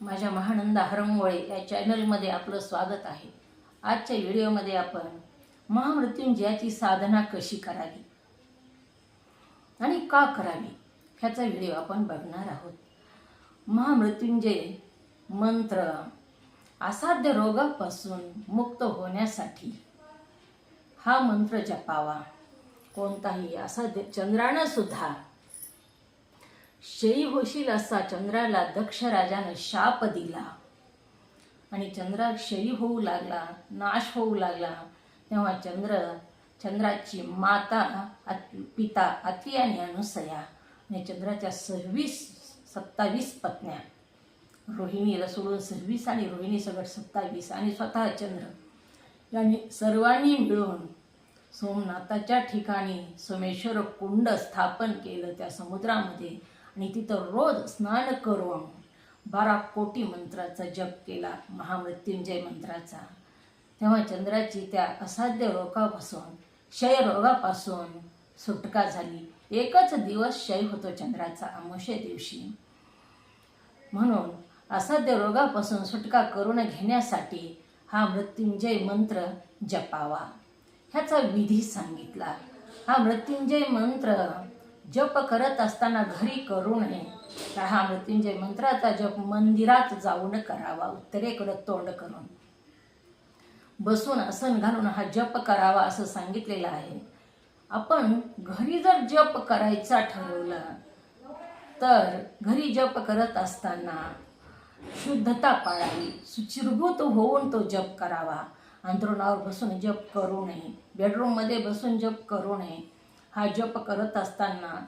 माझ्या महानंदा हरंगोळे या चॅनलमध्ये आपलं स्वागत आहे. आजच्या व्हिडिओमध्ये आपण महामृत्युंजयाची साधना कशी करावी आणि का करावी ह्याचा व्हिडिओ आपण बघणार आहोत. महामृत्युंजय मंत्र असाध्य रोगापासून मुक्त होण्यासाठी हा मंत्र जपावा. कोणताही असाध्य चंद्रानं सुद्धा शयी होशील असा चंद्राला दक्ष राजानं शाप दिला. आणि चंद्र क्षयी होऊ लागला नाश होऊ लागला. तेव्हा चंद्र चंद्राची माता अत- पिता अति आणि अनुसया आणि चंद्राच्या सव्वीस सत्तावीस पत्न्या. रोहिणीला सोडून सव्वीस आणि रोहिणी सगळं सत्तावीस आणि स्वतः चंद्र. यांनी सर्वांनी मिळून सोमनाथाच्या ठिकाणी सोमेश्वर कुंड स्थापन केलं त्या समुद्रामध्ये. आणि तिथं रोज स्नान करून बारा कोटी मंत्राचा जप केला महामृत्युंजय मंत्राचा. तेव्हा चंद्राची त्या असाध्य रोगापासून क्षयरोगापासून सुटका झाली. एकच दिवस क्षय होतो चंद्राचा अमावस्ये दिवशी. म्हणून असाध्य रोगापासून सुटका करून घेण्यासाठी हा मृत्युंजय मंत्र जपावा. ह्याचा विधी सांगितला. हा मृत्युंजय मंत्र जप करत असताना घरी करू नये तर हा मृत्युंजय मंत्राचा जप मंदिरात जाऊन करावा. उत्तरेकडे तोंड करून. बसून आसन घालून हा जप करावा असं सांगितलेलं आहे. आपण घरी जर जप करायचा ठरवला तर घरी जप करत असताना शुद्धता पाळावी. सुचिरभूत होऊन तो जप करावा. अंथरुणावर बसून जप करू नये. बेडरूममध्ये बसून जप करू नये. हा जप करत असताना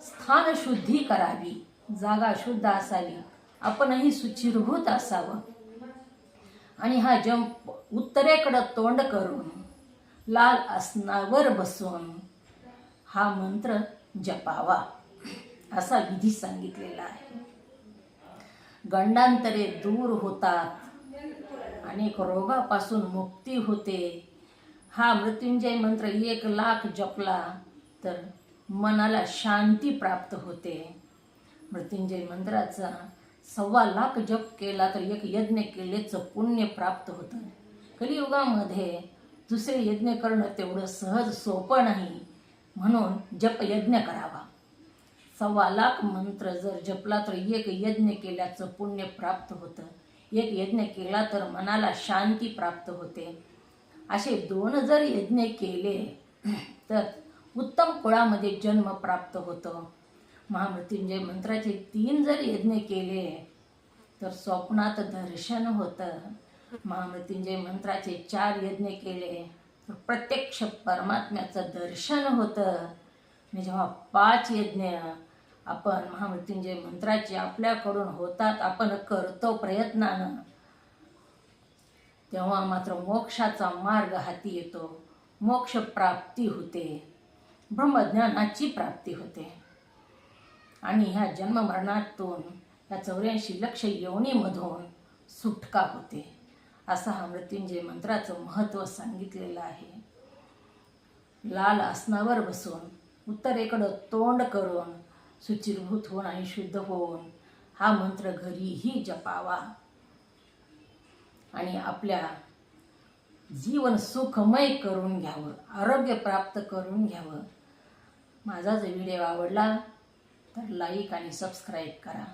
स्थान शुद्धी करावी जागा शुद्ध असावी आपणही सुचिरभूत असावं. आणि हा जप उत्तरेकडं तोंड करून लाल आसनावर बसून हा मंत्र जपावा असा विधी सांगितलेला आहे. गंडांतरे दूर होतात अनेक रोगापासून मुक्ती होते. हा मृत्युंजय मंत्र एक लाख जपला तर मनाला शांती प्राप्त होते. मृत्युंजय मंत्राचा सव्वा लाख जप केला तर एक यज्ञ केलेचं पुण्य प्राप्त होतं. कलियुगामध्ये दुसरे यज्ञ करणं तेवढं सहज सोपं नाही म्हणून जप यज्ञ करावा. सव्वा लाख मंत्र जर जपला तर एक यज्ञ केल्याचं पुण्य प्राप्त होतं. एक यज्ञ केला तर मनाला शांती प्राप्त होते. असे दोन जर यज्ञ केले तर उत्तम कुळामध्ये जन्म प्राप्त होतो. महामृत्युंजय मंत्राचे तीन जर यज्ञ केले तर स्वप्नात दर्शन होतं. महामृत्युंजय मंत्राचे चार यज्ञ केले तर प्रत्यक्ष परमात्म्याचं दर्शन होतं. आणि जेव्हा पाच यज्ञ आपण महामृत्युंजय मंत्राचे आपल्याकडून होतात आपण करतो प्रयत्नानं. तेव्हा मात्र मोक्षाचा मार्ग हाती येतो. मोक्ष प्राप्ती होते. ब्रह्मज्ञानाची प्राप्ती होते. आणि ह्या जन्ममरणातून या चौऱ्याऐंशी लक्ष यवनीमधून सुटका होते. असा हा मृत्युंजय मंत्राचं महत्त्व सांगितलेलं आहे. लाल आसनावर बसून उत्तरेकडं तोंड करून सुचिरभूत होऊन आणि शुद्ध होऊन हा मंत्र घरीही जपावा. आणि आपल्या जीवन सुखमय करून घ्यावं आरोग्य प्राप्त करून घ्यावं. माझा जर व्हिडिओ आवडला तर लाईक आणि सबस्क्राईब करा.